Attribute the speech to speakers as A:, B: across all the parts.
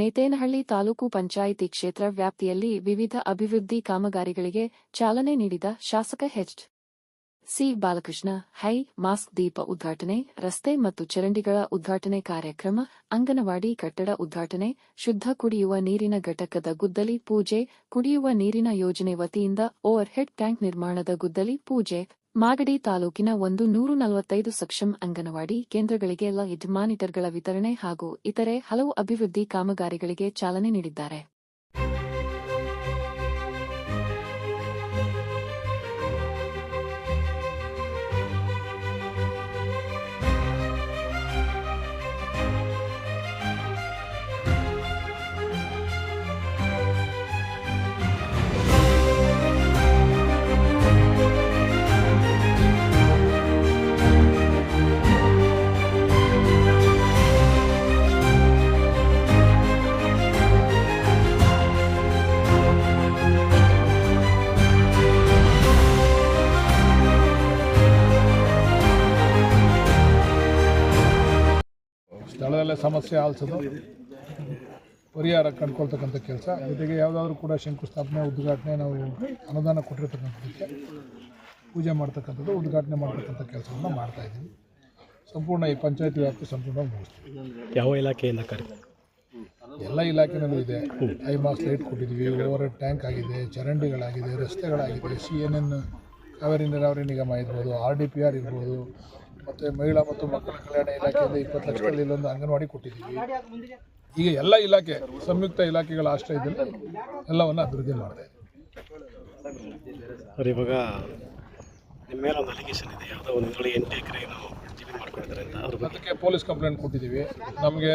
A: ನೇತೇನಹಳ್ಳಿ ತಾಲೂಕು ಪಂಚಾಯಿತಿ ಕ್ಷೇತ್ರ ವ್ಯಾಪ್ತಿಯಲ್ಲಿ ವಿವಿಧ ಅಭಿವೃದ್ಧಿ ಕಾಮಗಾರಿಗಳಿಗೆ ಚಾಲನೆ ನೀಡಿದ ಶಾಸಕ H C. Balakrishna. High, mast ದೀಪ ಉದ್ಘಾಟನೆ, ರಸ್ತೆ ಮತ್ತು ಚರಂಡಿಗಳ ಉದ್ಘಾಟನೆ ಕಾರ್ಯಕ್ರಮ, ಅಂಗನವಾಡಿ ಕಟ್ಟಡ ಉದ್ಘಾಟನೆ, ಶುದ್ಧ ಕುಡಿಯುವ ನೀರಿನ ಘಟಕದ ಗುದ್ದಲಿ ಪೂಜೆ, ಕುಡಿಯುವ ನೀರಿನ ಯೋಜನೆ ವತಿಯಿಂದ ಓವರ್ ಹೆಡ್ ಟ್ಯಾಂಕ್ ನಿರ್ಮಾಣದ ಗುದ್ದಲಿ ಪೂಜೆ ಮಾಗಡಿ ತಾಲೂಕಿನ ಒಂದು ನೂರು ನಲವತ್ತೈದು ಸಕ್ಷಮ್ ಅಂಗನವಾಡಿ ಕೇಂದ್ರಗಳಿಗೆ ಲೈಟ್ ಮಾನಿಟರ್ಗಳ ವಿತರಣೆ ಹಾಗೂ ಇತರೆ ಹಲವು ಅಭಿವೃದ್ಧಿ ಕಾಮಗಾರಿಗಳಿಗೆ ಚಾಲನೆ ನೀಡಿದ್ದಾರೆ.
B: ಸ್ಥಳದಲ್ಲೇ ಸಮಸ್ಯೆ ಆಲಿಸೋದು. ಪರಿಹಾರ ಕಂಡುಕೊಳ್ತಕ್ಕಂಥ ಕೆಲಸ. ಜೊತೆಗೆ ಯಾವುದಾದ್ರೂ ಕೂಡ ಶಂಕುಸ್ಥಾಪನೆ ಉದ್ಘಾಟನೆ ನಾವು ಅನುದಾನ ಕೊಟ್ಟಿರ್ತಕ್ಕಂಥದ್ದಕ್ಕೆ ಪೂಜೆ ಮಾಡ್ತಕ್ಕಂಥದ್ದು ಉದ್ಘಾಟನೆ ಮಾಡ್ತಕ್ಕಂಥ ಕೆಲಸವನ್ನು ಮಾಡ್ತಾ ಇದ್ದೀವಿ. ಸಂಪೂರ್ಣ ಈ ಪಂಚಾಯತಿ ವ್ಯಾಪ್ತಿ ಸಂಪೂರ್ಣ ಮುಗಿಸ್ತೀವಿ.
C: ಯಾವ ಇಲಾಖೆಯಿಂದ ಕರೆ?
B: ಎಲ್ಲ ಇಲಾಖೆನಲ್ಲೂ ಇದೆ. ಐ ಮಾಸ್ ಲೈಟ್ ಕೊಟ್ಟಿದ್ದೀವಿ. ಓವರ್ ಟ್ಯಾಂಕ್ ಆಗಿದೆ. ಚರಂಡಿಗಳಾಗಿದೆ. ರಸ್ತೆಗಳಾಗಿದೆ. ಸಿ ಎನ್ ಎನ್ ಕಾವೇರಿ ನೀರಾವರಿ ನಿಗಮ ಇರ್ಬೋದು ಆರ್ ಡಿ ಪಿ ಆರ್ ಇರ್ಬೋದು ಮತ್ತು ಮಹಿಳಾ ಮತ್ತು ಮಕ್ಕಳ ಕಲ್ಯಾಣ ಇಲಾಖೆಯಿಂದ ಇಪ್ಪತ್ತು ಲಕ್ಷದಲ್ಲಿ ಇಲ್ಲೊಂದು ಅಂಗನವಾಡಿ ಕೊಟ್ಟಿದ್ದೀವಿ. ಈಗ ಎಲ್ಲ ಇಲಾಖೆ ಸಂಯುಕ್ತ ಇಲಾಖೆಗಳ ಆಶ್ರಯದಲ್ಲಿ ಎಲ್ಲವನ್ನು ಅಭಿವೃದ್ಧಿ ಮಾಡಿದೆ
C: ಸರ್ ಇವಾಗ ನಿಮ್ಮ ಮೇಲೆ ಒಂದು ಅಲಿಗೇಷನ್ ಇದೆ. ಯಾವುದೋ ಒಂದು ತಿಂಗಳು ಎಂಟು ಎಕರೆ ನಾವು ಜಮೀನು ಮಾಡ್ಕೊಂಡಿದ್ದಾರೆ ಅಂತ. ಅದ್ರ ಬಗ್ಗೆ
B: ಅದಕ್ಕೆ ಪೊಲೀಸ್ ಕಂಪ್ಲೇಂಟ್ ಕೊಟ್ಟಿದ್ದೀವಿ. ನಮಗೆ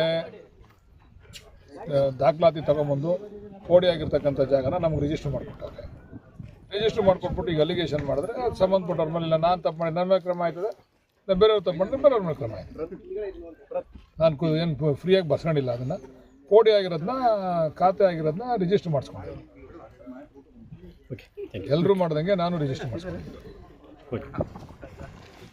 B: ದಾಖಲಾತಿ ತಗೊಂಬಂದು ಕೋಡಿ ಆಗಿರ್ತಕ್ಕಂಥ ಜಾಗನ ನಮ್ಗೆ ರಿಜಿಸ್ಟರ್ ಮಾಡಿಕೊಟ್ಟಾರೆ. ರಿಜಿಸ್ಟರ್ ಮಾಡಿಕೊಟ್ಬಿಟ್ಟು ಈಗ ಅಲಿಗೇಷನ್ ಮಾಡಿದ್ರೆ ಅದು ಸಂಬಂಧಪಟ್ಟವ್ರ ಮೇಲೆ ಇಲ್ಲ. ನಾನು ತಪ್ಪು ಮಾಡಿ ನನ್ನ ಕ್ರಮ ಆಯ್ತದೆ. ಇಲ್ಲ ಬೇರೆಯವ್ರು ತಪ್ಪು ಮಾಡಿದ್ರೆ ಬೇರೆಯವ್ರ ಮೇಲೆ ಕ್ರಮ ನಾನು ಏನು ಫ್ರೀಯಾಗಿ ಬರ್ಸ್ಕೊಂಡಿಲ್ಲ ಅದನ್ನು. ಕೋಡಿ ಆಗಿರೋದನ್ನ ಖಾತೆ ಆಗಿರೋದನ್ನ ರಿಜಿಸ್ಟರ್ ಮಾಡಿಸ್ಕೊಂಡಿದ್ದೀನಿ
C: ಥ್ಯಾಂಕ್
B: ಎಲ್ಲರೂ ಮಾಡ್ದಂಗೆ ನಾನು ರಿಜಿಸ್ಟರ್ ಮಾಡಿಸ್ಕೊಂಡಿದ್ದೀನಿ
C: ಓಕೆ